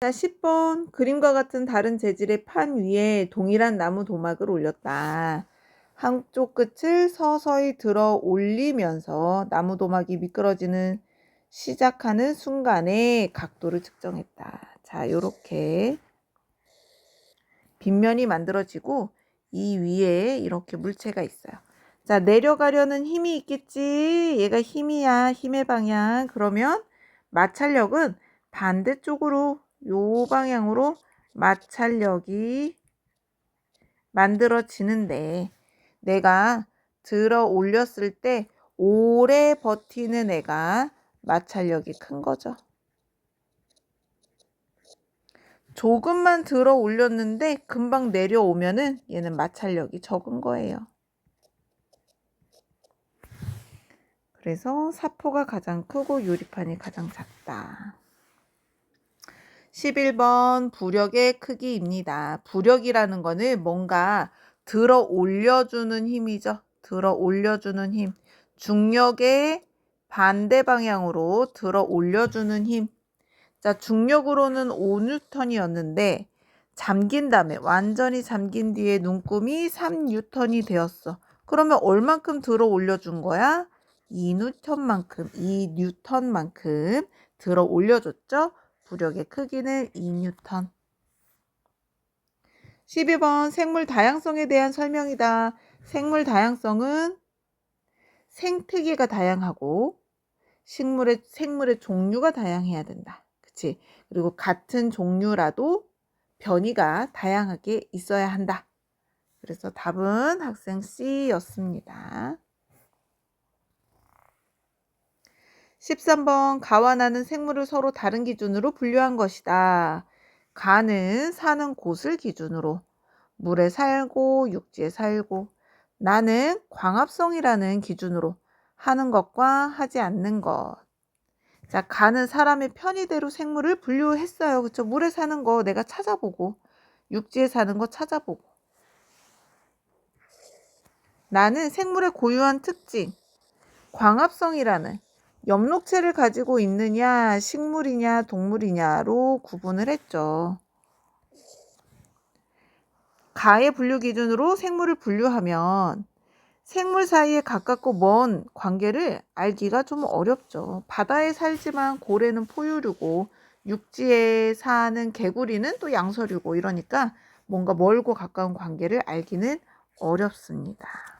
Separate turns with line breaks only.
자, 10번 그림과 같은 다른 재질의 판 위에 동일한 나무 도막을 올렸다. 한쪽 끝을 서서히 들어 올리면서 나무 도막이 미끄러지는 시작하는 순간에 각도를 측정했다. 자, 요렇게 빗면이 만들어지고 이 위에 이렇게 물체가 있어요. 자, 내려가려는 힘이 있겠지. 얘가 힘이야. 힘의 방향. 그러면 마찰력은 반대쪽으로 요 방향으로 마찰력이 만들어지는데 내가 들어 올렸을 때 오래 버티는 애가 마찰력이 큰 거죠. 조금만 들어 올렸는데 금방 내려오면은 얘는 마찰력이 적은 거예요. 그래서 사포가 가장 크고 유리판이 가장 작다. 11번 부력의 크기입니다. 부력이라는 거는 뭔가 들어 올려주는 힘이죠. 들어 올려주는 힘. 중력의 반대 방향으로 들어 올려주는 힘. 자, 중력으로는 5뉴턴이었는데 잠긴 다음에 완전히 잠긴 뒤에 눈금이 3뉴턴이 되었어. 그러면 얼만큼 들어 올려준 거야? 2뉴턴만큼, 2뉴턴만큼 들어 올려줬죠? 부력의 크기는 2뉴턴. 12번 생물 다양성에 대한 설명이다. 생물 다양성은 생태계가 다양하고 식물의 생물의 종류가 다양해야 된다. 그치? 그리고 같은 종류라도 변이가 다양하게 있어야 한다. 그래서 답은 학생 C였습니다. 13번 가와 나는 생물을 서로 다른 기준으로 분류한 것이다. 가는 사는 곳을 기준으로 물에 살고 육지에 살고 나는 광합성이라는 기준으로 하는 것과 하지 않는 것. 자, 가는 사람의 편의대로 생물을 분류했어요. 그쵸? 물에 사는 거 내가 찾아보고 육지에 사는 거 찾아보고 나는 생물의 고유한 특징 광합성이라는 엽록체를 가지고 있느냐, 식물이냐, 동물이냐로 구분을 했죠. 가의 분류 기준으로 생물을 분류하면 생물 사이에 가깝고 먼 관계를 알기가 좀 어렵죠. 바다에 살지만 고래는 포유류고 육지에 사는 개구리는 또 양서류고 이러니까 뭔가 멀고 가까운 관계를 알기는 어렵습니다.